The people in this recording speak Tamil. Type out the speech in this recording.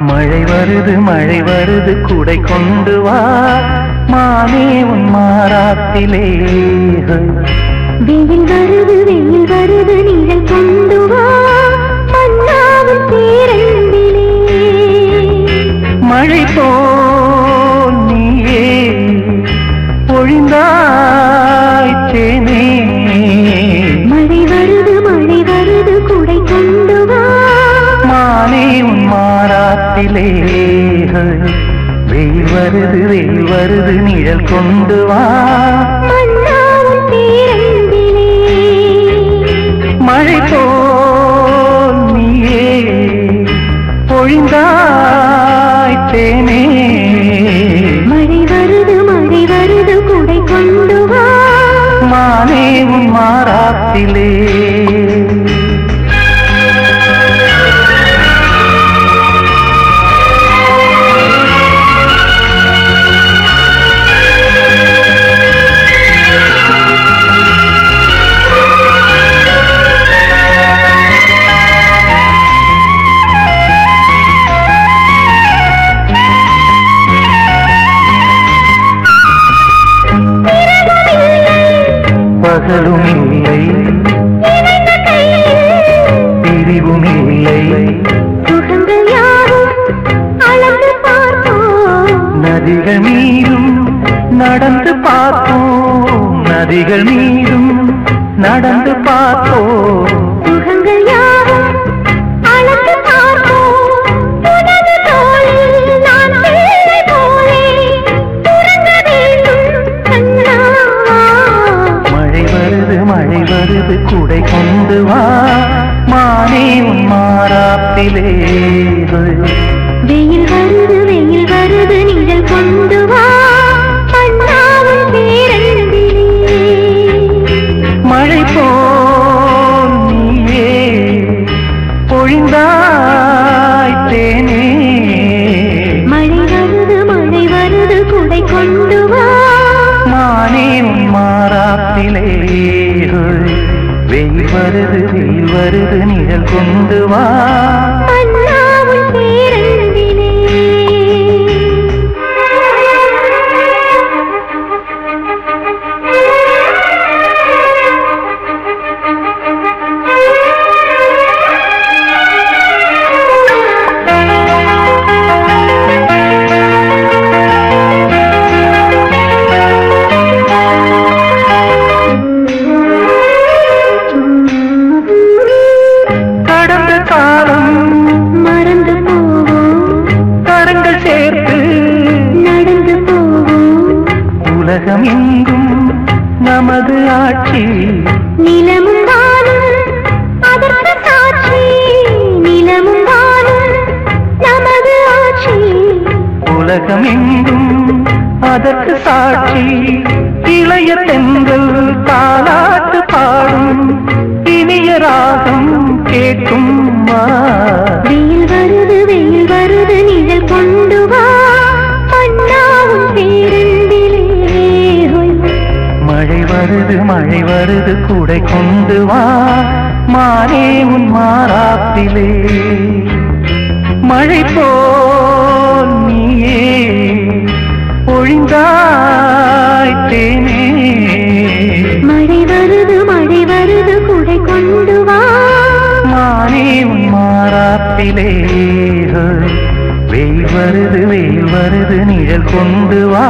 மழை வருது மழை வருது கூடை கொண்டு வா. மானே உன் மாறாத்திலே. வெயில் வருது வெயில் வருது நிழல் கொண்டு வா. மழை போல் நீயே. பொழிந்தாய் தேனே. மழை வருது மழை வருது குடை கொண்டு வா. மானே உன் மாறாத்திலே. நதிகள் மீதும் நடந்து பார்ப்போம். நதிகள் மீதும் நடந்து பார்ப்போம். சுகங்கள் யாவும் அளந்து பார்ப்போம். உனது தோளில் நான் பிள்ளை போலே உறங்க வேண்டும் கண்ணா மழை வருது மழை வருது குடை கொண்டு வா. மானே உன் மாறாப்பிலே. வெயில் கொண்டு வா. உலகம் எங்கும் நமது ஆட்சி. நிலமும் வானும் அதற்கு சாட்சி. நிலமும் வானும் நமது ஆட்சி. உலகம் எங்கும் அதற்கு சாட்சி. இளைய தென்றல் தாலாட்டு பாடும் இனிய ராகம் கேட்கும் வருது மழை வருது கூடை கொண்டு வா. மானே உன் மாறாப்பிலே மழை போல் நீயே. பொழிந்தாய் தேனே. மழை வருது மழை வருது குடை கொண்டு வா. மானே உன் மாறாப்பிலே வெயில் வருது வெயில் வருது நிழல் கொண்டு வா.